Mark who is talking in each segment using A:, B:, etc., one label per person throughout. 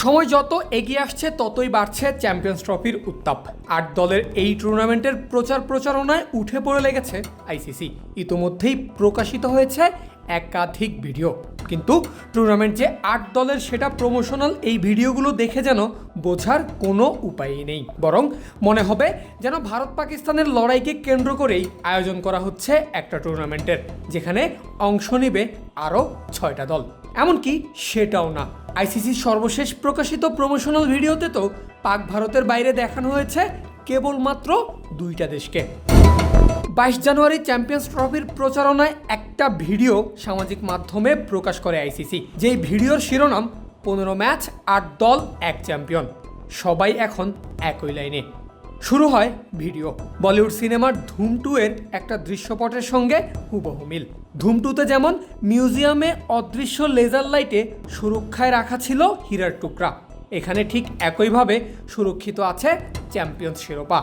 A: সময় যত এগিয়ে আসছে, ততই বাড়ছে চ্যাম্পিয়ন্স ট্রফির উত্তাপ। আট দলের এই টুর্নামেন্টের প্রচার প্রচারণায় উঠে পড়ে লেগেছে আইসিসি ইতোমধ্যেই প্রকাশিত হয়েছে একাধিক ভিডিও। কিন্তু টুর্নামেন্ট যে আট দলের সেটা প্রমোশনাল এই ভিডিওগুলো দেখে যেন বোঝার কোনো উপায়ই নেই। বরং মনে হবে যেন ভারত পাকিস্তানের লড়াইকে কেন্দ্র করেই আয়োজন করা হচ্ছে একটা টুর্নামেন্টের, যেখানে অংশ নেবে আরও ছয়টা দল। এমনকি সেটাও না। আইসিসির সর্বশেষ প্রকাশিত প্রমোশনাল ভিডিওতে তো পাক ভারতের বাইরে দেখানো হয়েছে কেবলমাত্র দুইটা দেশকে। বাইশ জানুয়ারি চ্যাম্পিয়ন্স ট্রফির প্রচারণায় একটা ভিডিও সামাজিক মাধ্যমে প্রকাশ করে আইসিসি। যেই ভিডিওর শিরোনাম, পনেরো ম্যাচ, আট দল, এক চ্যাম্পিয়ন। সবাই এখন একই লাইনে। শুরু হয় ভিডিও। বলিউড সিনেমার ধুম টু এর একটা দৃশ্যপটের সঙ্গে হুবহু মিল। ধুম টুতে যেমন মিউজিয়ামে অদৃশ্য লেজার লাইটে সুরক্ষায় রাখা ছিল হীরার টুকরা। এখানে ঠিক একইভাবে সুরক্ষিত আছে চ্যাম্পিয়ন্স শিরোপা।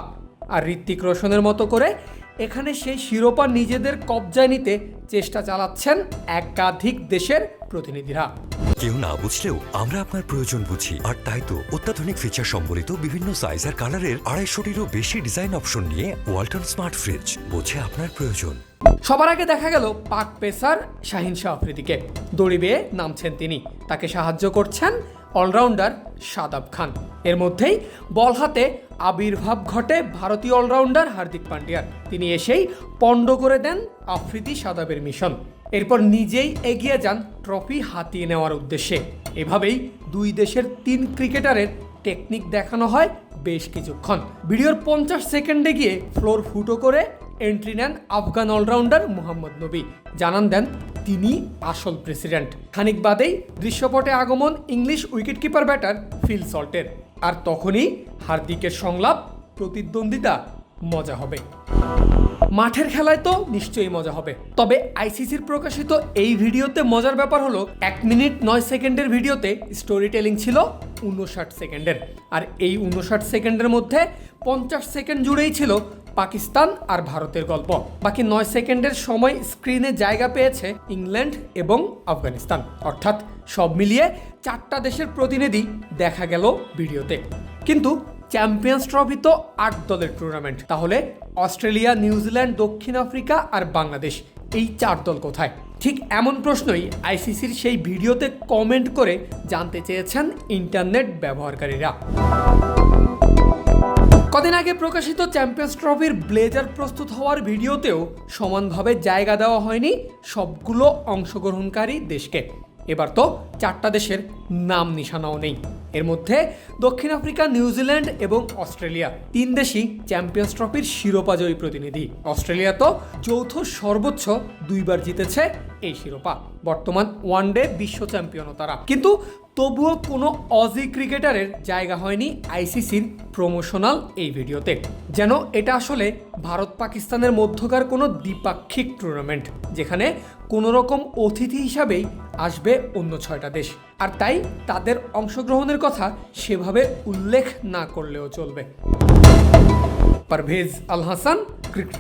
A: আর ঋত্বিক রোশনের মতো করে এখানে সেই শিরোপা নিজেদের কবজায় নিতে চেষ্টা চালাচ্ছেন একাধিক দেশের প্রতিনিধিরা।
B: কেউ না বুঝলেও আমরা আপনার প্রয়োজন বুঝি। আর তাই তো অত্যাধুনিক ফিচার সম্বলিত বিভিন্ন সাইজ আর কালারের আড়াইশোটিরও বেশি ডিজাইন অপশন নিয়ে ওয়ালটন স্মার্ট ফ্রিজ বোঝে আপনার প্রয়োজন।
A: সবার আগে দেখা গেল পাক পেসার শাহিন শাহ আফ্রিদিকে। দড়ি বেয়ে নামছেন তিনি। তাকে সাহায্য করছেন অলরাউন্ডার শাদাব খান। এর মধ্যেই বল হাতে আবির্ভাব ঘটে ভারতীয় অলরাউন্ডার হার্দিক পান্ডিয়ার। তিনি এসেই পণ্ড করে দেন আফ্রিদি সাদাবের মিশন। এরপর নিজেই এগিয়ে যান ট্রফি হাতিয়ে নেওয়ার উদ্দেশ্যে। এভাবেই দুই দেশের তিন ক্রিকেটারের টেকনিক দেখানো হয় বেশ কিছুক্ষণ। ভিডিওর পঞ্চাশ সেকেন্ডে গিয়ে ফ্লোর ফুটো করে এন্ট্রি নেন আফগান অলরাউন্ডার মোহাম্মদ নবী। জানান দেন তিনি আসল প্রেসিডেন্ট খানিক বাদেই দৃশ্যপটে আগমন ইংলিশ উইকেটকিপার ব্যাটার ফিল সল্টের আর তখনই হার্দিকের সংলাপ, প্রতিদ্বন্দ্বিতা, মজা হবে। মাঠের খেলায় তো নিশ্চয়ই মজা হবে। তবে আইসিসির প্রকাশিত এই ভিডিওতে মজার ব্যাপার হলো, এক মিনিট নয় সেকেন্ডের ভিডিওতে স্টোরি টেলিং ছিল উনষাট সেকেন্ডের। আর এই উনষাট সেকেন্ডের মধ্যে পঞ্চাশ সেকেন্ড জুড়েই ছিল পাকিস্তান আর ভারতের গল্প। বাকি নয় সেকেন্ডের সময় স্ক্রিনে জায়গা পেয়েছে ইংল্যান্ড এবং আফগানিস্তান। অর্থাৎ সব মিলিয়ে চারটা দেশের প্রতিনিধি দেখা গেল ভিডিওতে। কিন্তু চ্যাম্পিয়ন্স ট্রফি তো আট দলের টুর্নামেন্ট। তাহলে অস্ট্রেলিয়া, নিউজিল্যান্ড, দক্ষিণ আফ্রিকা আর বাংলাদেশ, এই চার দল কোথায়? ঠিক এমন প্রশ্নই আইসিসির সেই ভিডিওতে কমেন্ট করে জানতে চেয়েছেন ইন্টারনেট ব্যবহারকারীরা। কদিন আগে প্রকাশিত চ্যাম্পিয়ন্স ট্রফির ব্লেজার প্রস্তুত হওয়ার ভিডিওতেও সমানভাবে জায়গা দেওয়া হয়নি সবগুলো অংশগ্রহণকারী দেশকে। এবার তো চারটা দেশের নাম নিশানাও নেই। এর মধ্যে দক্ষিণ আফ্রিকা, নিউজিল্যান্ড এবং অস্ট্রেলিয়া তিন দেশই চ্যাম্পিয়ন্স ট্রফির শিরোপাজয়ী প্রতিনিধি। অস্ট্রেলিয়া তো যৌথ সর্বোচ্চ দুইবার জিতেছে এই শিরোপা। বর্তমান ওয়ানডে বিশ্ব চ্যাম্পিয়নও তারা। কিন্তু তবুও কোনো অজি ক্রিকেটারের জায়গা হয়নি আইসিসির প্রমোশনাল এই ভিডিওতে। যেন এটা আসলে ভারত পাকিস্তানের মধ্যকার কোনো দ্বিপাক্ষিক টুর্নামেন্ট যেখানে কোনো রকম অতিথি হিসাবেই আসবে অন্য ছয়টা দেশ। আর তাই তাদের অংশগ্রহণের কথা সেভাবে উল্লেখ না করলেও চলবে। পারভেজ আল হাসান, ক্রিকেট